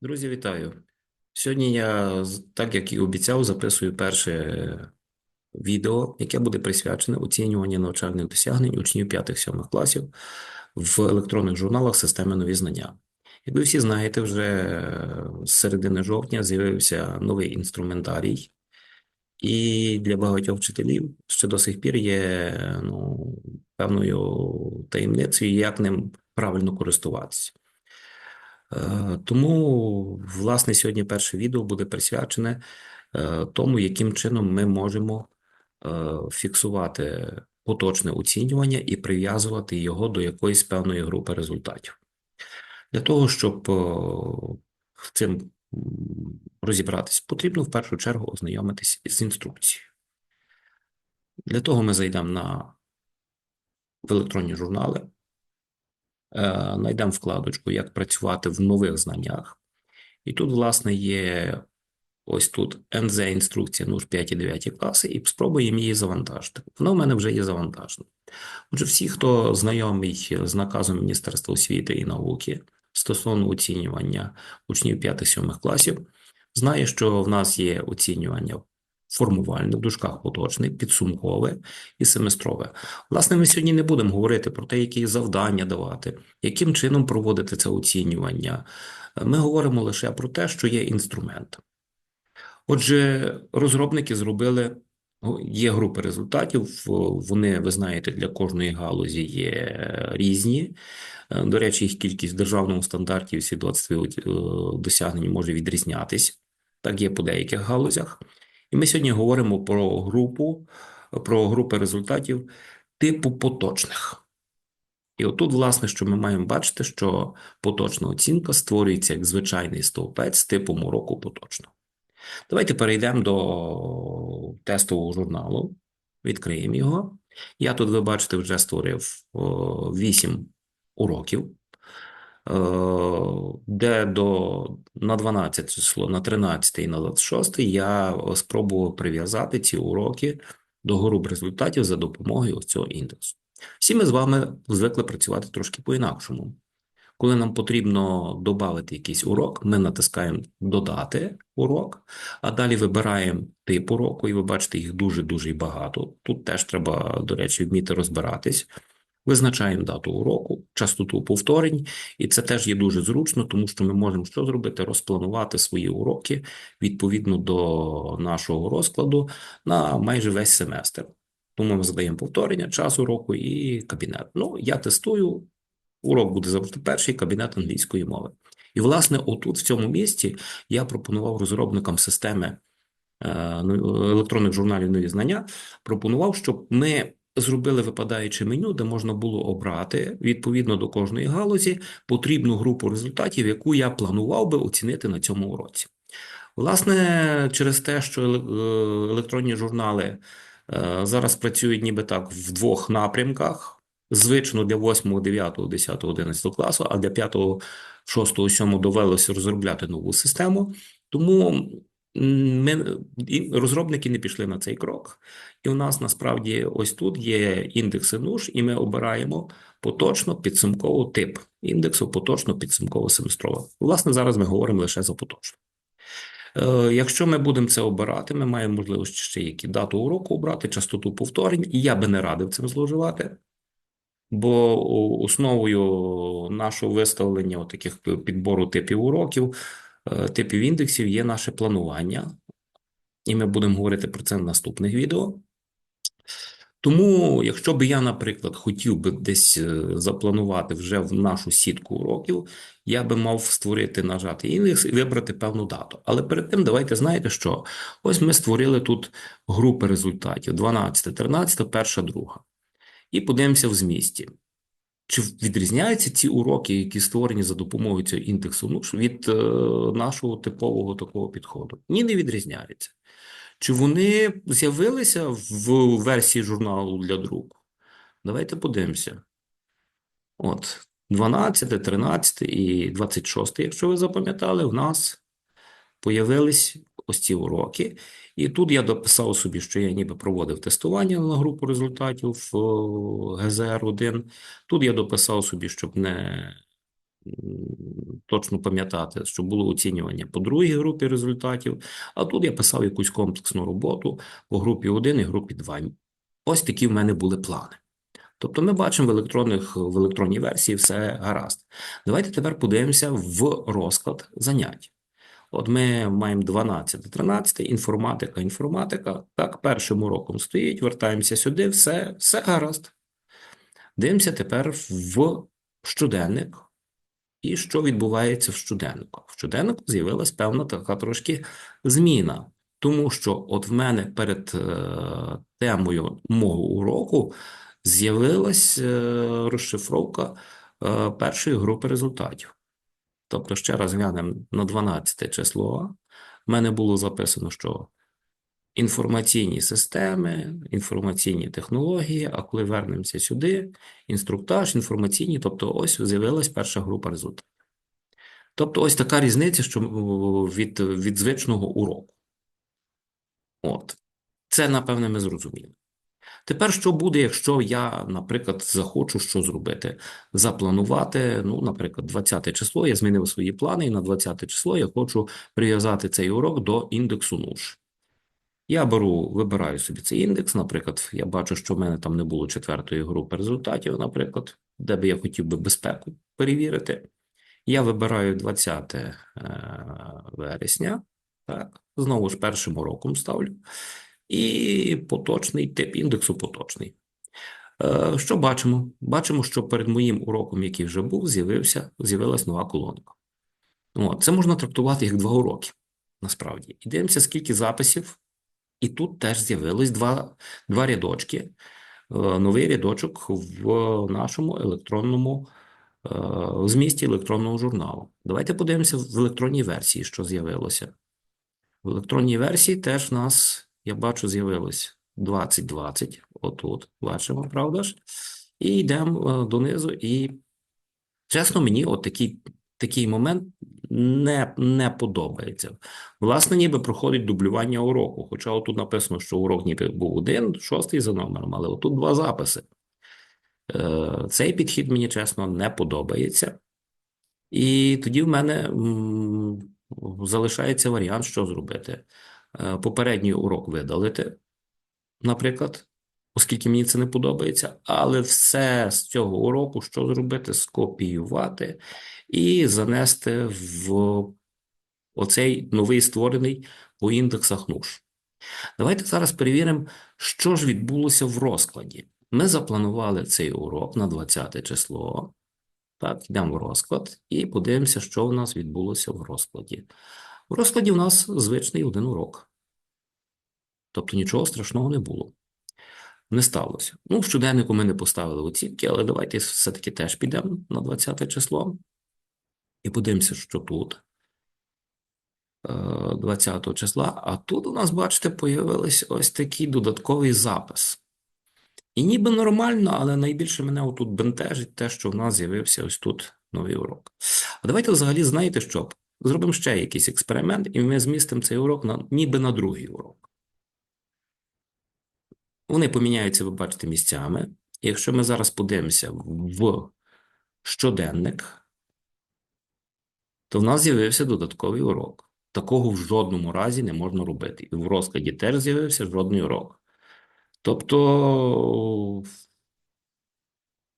Друзі, вітаю! Сьогодні я, так як і обіцяв, записую перше відео, яке буде присвячене оцінюванню навчальних досягнень учнів 5-7 класів в електронних журналах системи нові знання. Як ви всі знаєте, вже е, з середини жовтня з'явився новий інструментарій, і для багатьох вчителів ще до сих пір є ну, певною таємницею, як ним правильно користуватися. Е, Тому, власне, сьогодні перше відео буде присвячене е, тому, яким чином ми можемо е, фіксувати поточне оцінювання і прив'язувати його до якоїсь певної групи результатів. Для того, щоб цим розібратись, потрібно в першу чергу ознайомитись з інструкцією. Для того ми зайдемо на в електронні журнали, знайдемо вкладочку Як працювати в нових знаннях. І тут, власне, є ось тут НЗ інструкція НУШ 5 і 9 класи, і спробуємо її завантажити. Вона в мене вже є завантажена. Отже, всі, хто знайомий з наказом Міністерства освіти і науки стосовно оцінювання учнів 5-7 класів, знає, що в нас є оцінювання формувальне, в дужках поточне, підсумкове і семестрове. Власне, ми сьогодні не будемо говорити про те, які завдання давати, яким чином проводити це оцінювання. Ми говоримо лише про те, що є інструмент. Отже, розробники зробили, ну, є групи результатів, вони, ви знаєте, для кожної галузі є різні. Е, До речі, їх кількість в державному стандарті в свідоцтві е, досягнень може відрізнятись. Так є по деяких галузях. І ми сьогодні говоримо про групу, про групи результатів типу поточних. І отут, власне, що ми маємо бачити, що поточна оцінка створюється як звичайний стовпець з типом уроку поточного. Давайте перейдемо до тестового журналу, відкриємо його. Я тут, ви бачите, вже створив 8 уроків, е, де до, на 12 число, на 13 і на 26 я спробував прив'язати ці уроки до груп результатів за допомогою ось цього індексу. Всі ми з вами звикли працювати трошки по-інакшому. Коли нам потрібно додати якийсь урок, ми натискаємо Додати урок, а далі вибираємо тип уроку, і ви бачите, їх дуже-дуже багато. Тут теж треба, до речі, вміти розбиратись. Визначаємо дату уроку, частоту повторень, і це теж є дуже зручно, тому що ми можемо що зробити? Розпланувати свої уроки відповідно до нашого розкладу на майже весь семестр. Тому ми задаємо повторення, час уроку і кабінет. Ну, я тестую. Урок буде завжди перший кабінет англійської мови. І, власне, отут, в цьому місці, я пропонував розробникам системи е, ну, електронних журналів нові знання, пропонував, щоб ми зробили випадаюче меню, де можна було обрати відповідно до кожної галузі потрібну групу результатів, яку я планував би оцінити на цьому уроці. Власне, через те, що е, електронні журнали е, зараз працюють ніби так в двох напрямках. Звично для 8, 9, 10, 11 класу, а для 5, 6, 7 довелося розробляти нову систему. Тому ми, розробники не пішли на цей крок. І у нас насправді ось тут є індекси НУШ, і ми обираємо поточно підсумково тип індексу поточно підсумково семестрово. Власне, зараз ми говоримо лише за поточно. Е, Якщо ми будемо це обирати, ми маємо можливість ще які дату уроку обрати, частоту повторень, і я би не радив цим зловживати. Бо основою нашого виставлення таких підбору типів уроків, типів індексів є наше планування, і ми будемо говорити про це в наступних відео. Тому, якщо би я, наприклад, хотів би десь е, запланувати вже в нашу сітку уроків, я би мав створити, нажати індекс і вибрати певну дату. Але перед тим давайте знаєте, що ось ми створили тут групи результатів: 12, 13, 1, 2. І подивимося в змісті. Чи відрізняються ці уроки, які створені за допомогою цього індексу, ну, від е, нашого типового такого підходу? Ні, не відрізняються. Чи вони з'явилися в версії журналу для друку? Давайте подивимося. От, 12, 13 і 26, якщо ви запам'ятали, в нас появились ось ці уроки. І тут я дописав собі, що я ніби проводив тестування на групу результатів в ГЗР-1. Тут я дописав собі, щоб не точно пам'ятати, що було оцінювання по другій групі результатів, а тут я писав якусь комплексну роботу по групі 1 і групі 2. Ось такі в мене були плани. Тобто ми бачимо в електронних в електронній версії все гаразд. Давайте тепер подивимося в розклад занять. От ми маємо 12, 13, інформатика, інформатика. Так, першим уроком стоїть, вертаємося сюди, все, все гаразд. Дивимося тепер в щоденник. І що відбувається в щоденнику? В щоденнику з'явилась певна така трошки зміна. Тому що от в мене перед е, темою мого уроку з'явилась е, розшифровка е, першої групи результатів. Тобто, ще раз глянемо на 12 число. В мене було записано, що інформаційні системи, інформаційні технології, а коли вернемося сюди, інструктаж, інформаційні, тобто ось з'явилась перша група результатів. Тобто, ось така різниця, що від, від звичного уроку. От. Це, напевне, ми зрозуміли. Тепер що буде, якщо я, наприклад, захочу що зробити? Запланувати, ну, наприклад, 20 число, я змінив свої плани, і на 20 число я хочу прив'язати цей урок до індексу НУШ. Я беру, вибираю собі цей індекс, наприклад, я бачу, що в мене там не було четвертої групи результатів, наприклад, де би я хотів би безпеку перевірити. Я вибираю 20 е, вересня, так, знову ж першим уроком ставлю. І поточний тип індексу поточний. Е, Що бачимо? Бачимо, що перед моїм уроком, який вже був, з'явився, з'явилась нова колонка. От, це можна трактувати як два уроки, насправді. І дивимося, скільки записів. І тут теж з'явилось два, два рядочки. Е, Новий рядочок в нашому електронному е, змісті електронного журналу. Давайте подивимося в електронній версії, що з'явилося. В електронній версії теж в нас, я бачу, з'явилось 2020. Отут, бачимо, правда ж? І йдемо е, донизу. І, чесно, мені от такий, такий момент не, не подобається. Власне, ніби проходить дублювання уроку. Хоча отут написано, що урок ніби був один, шостий за номером, але отут два записи. Е, Цей підхід мені, чесно, не подобається. І тоді в мене залишається варіант, що зробити. Е, Попередній урок видалити, наприклад, оскільки мені це не подобається, але все з цього уроку що зробити? Скопіювати і занести в оцей новий створений по індексах НУШ. Давайте зараз перевіримо, що ж відбулося в розкладі. Ми запланували цей урок на 20 число. Так, йдемо в розклад і подивимося, що в нас відбулося в розкладі. В розкладі в нас звичний один урок. Тобто нічого страшного не було. Не сталося. Ну, в щоденнику ми не поставили оцінки, але давайте все-таки теж підемо на 20 число. І подивимося, що тут. е, 20 числа, а тут у нас, бачите, появився ось такий додатковий запис. І ніби нормально, але найбільше мене отут бентежить те, що в нас з'явився ось тут новий урок. А давайте взагалі, знаєте що? Зробимо ще якийсь експеримент, і ми змістимо цей урок на, ніби на другий урок. Вони поміняються, ви бачите, місцями. Якщо ми зараз подивимося в щоденник, то в нас з'явився додатковий урок. Такого в жодному разі не можна робити. І в розкладі теж з'явився жодний урок. Тобто,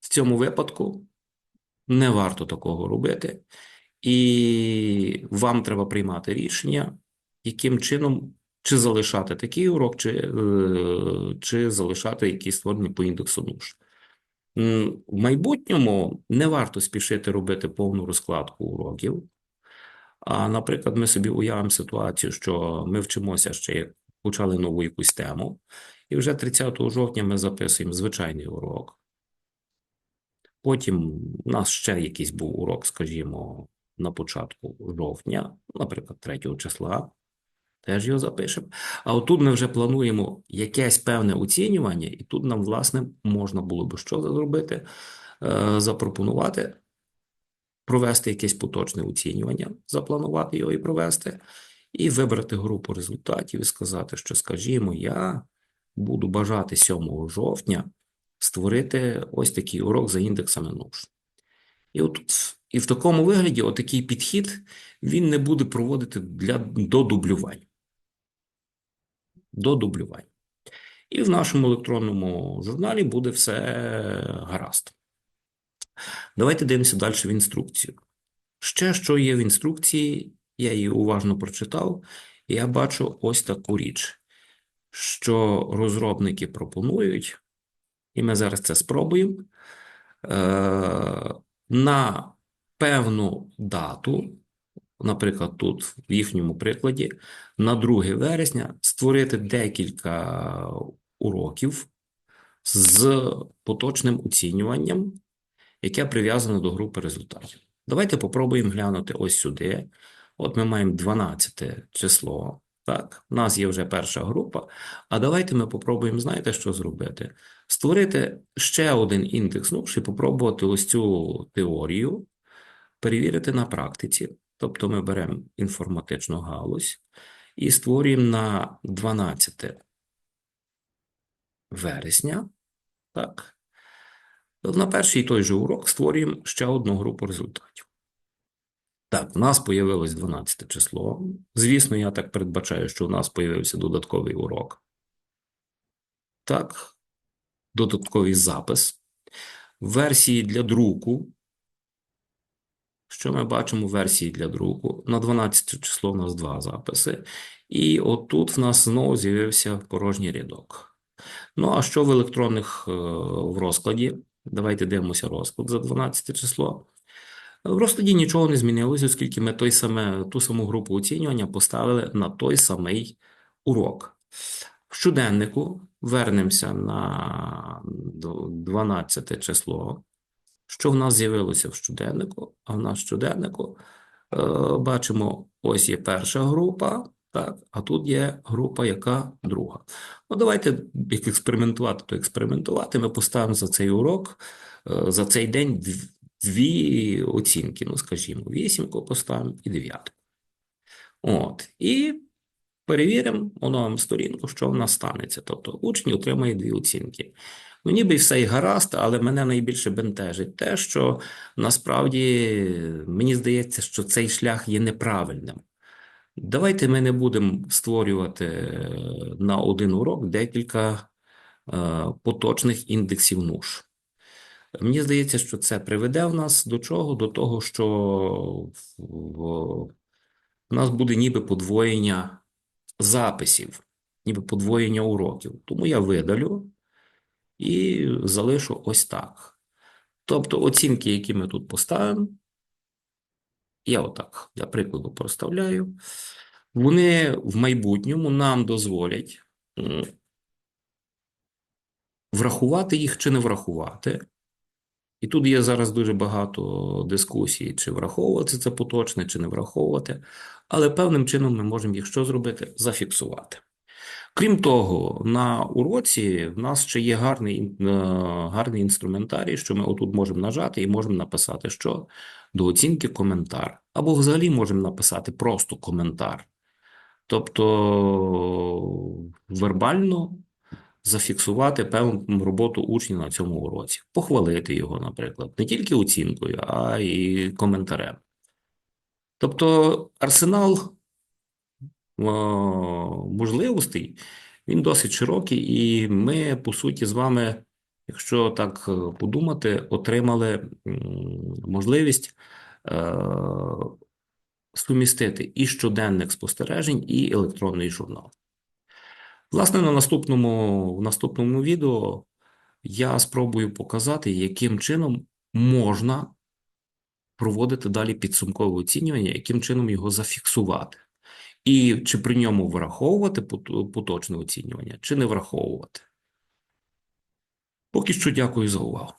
в цьому випадку не варто такого робити, і вам треба приймати рішення, яким чином чи залишати такий урок, чи, е, чи залишати якісь створені по індексу НУШ. В майбутньому не варто спішити робити повну розкладку уроків. А, наприклад, ми собі уявимо ситуацію, що ми вчимося ще як почали нову якусь тему, і вже 30 жовтня ми записуємо звичайний урок. Потім у нас ще якийсь був урок, скажімо, на початку жовтня, наприклад, 3 числа. Теж його запишемо. А отут ми вже плануємо якесь певне оцінювання, і тут нам, власне, можна було би що зробити? Е, Запропонувати провести якесь поточне оцінювання, запланувати його і провести, і вибрати групу результатів і сказати, що, скажімо, я буду бажати 7 жовтня створити ось такий урок за індексами НУШ. І отут І в такому вигляді отакий підхід він не буде проводити для, до дублювань. І в нашому електронному журналі буде все гаразд. Давайте дивимося далі в інструкцію. Ще що є в інструкції, я її уважно прочитав, і я бачу ось таку річ, що розробники пропонують, і ми зараз це спробуємо, е, на певну дату, наприклад, тут в їхньому прикладі, на 2 вересня створити декілька уроків з поточним оцінюванням, яке прив'язане до групи результатів. Давайте попробуємо глянути ось сюди. От ми маємо 12 число. Так, у нас є вже перша група. А давайте ми попробуємо, знаєте, що зробити? Створити ще один індекс нуш і попробувати ось цю теорію перевірити на практиці. Тобто ми беремо інформатичну галузь і створюємо на 12 вересня. Так. На перший той же урок створюємо ще одну групу результатів. Так, у нас появилось 12 число. Звісно, я так передбачаю, що у нас появився додатковий урок. Так, додатковий запис. Версії для друку. Що ми бачимо версії для друку? На 12 число у нас два записи. І отут в нас знову з'явився порожній рядок. Ну, а що в електронних е, в розкладі? Давайте дивимося розклад за 12 число. В розкладі нічого не змінилося, оскільки ми той саме, ту саму групу оцінювання поставили на той самий урок. В щоденнику вернемося на 12 число. Що в нас з'явилося в щоденнику? А в нас в щоденнику е, бачимо, ось є перша група, так, а тут є група, яка друга. Ну, давайте як експериментувати, то експериментувати. Ми поставимо за цей урок, е, за цей день дві оцінки. Ну, скажімо, вісімку поставимо і дев'ятку. От. І перевіримо, оновимо сторінку, що в нас станеться. Тобто учень отримає дві оцінки. Ну, ніби все й гаразд, але мене найбільше бентежить те, що насправді мені здається, що цей шлях є неправильним. Давайте ми не будемо створювати е, на один урок декілька е, поточних індексів НУШ. Мені здається, що це приведе в нас до чого? До того, що в нас буде ніби подвоєння записів, ніби подвоєння уроків. Тому я видалю і залишу ось так. Тобто оцінки, які ми тут поставимо, я отак для прикладу проставляю, вони в майбутньому нам дозволять врахувати їх чи не врахувати. І тут є зараз дуже багато дискусій, чи враховувати це поточне, чи не враховувати. Але певним чином ми можемо їх що зробити? Зафіксувати. Крім того, на уроці в нас ще є гарний, е, гарний інструментарій, що ми отут можемо нажати і можемо написати, що до оцінки коментар. Або взагалі можемо написати просто коментар. Тобто вербально зафіксувати певну роботу учня на цьому уроці, похвалити його, наприклад, не тільки оцінкою, а й коментарем. Тобто арсенал можливостей, він досить широкий, і ми, по суті, з вами, якщо так е, подумати, отримали можливість е, сумістити і щоденник спостережень, і електронний журнал. Власне, на наступному, в наступному відео я спробую показати, яким чином можна проводити далі підсумкове оцінювання, яким чином його зафіксувати. І чи при ньому враховувати поточне оцінювання, чи не враховувати. Поки що дякую за увагу.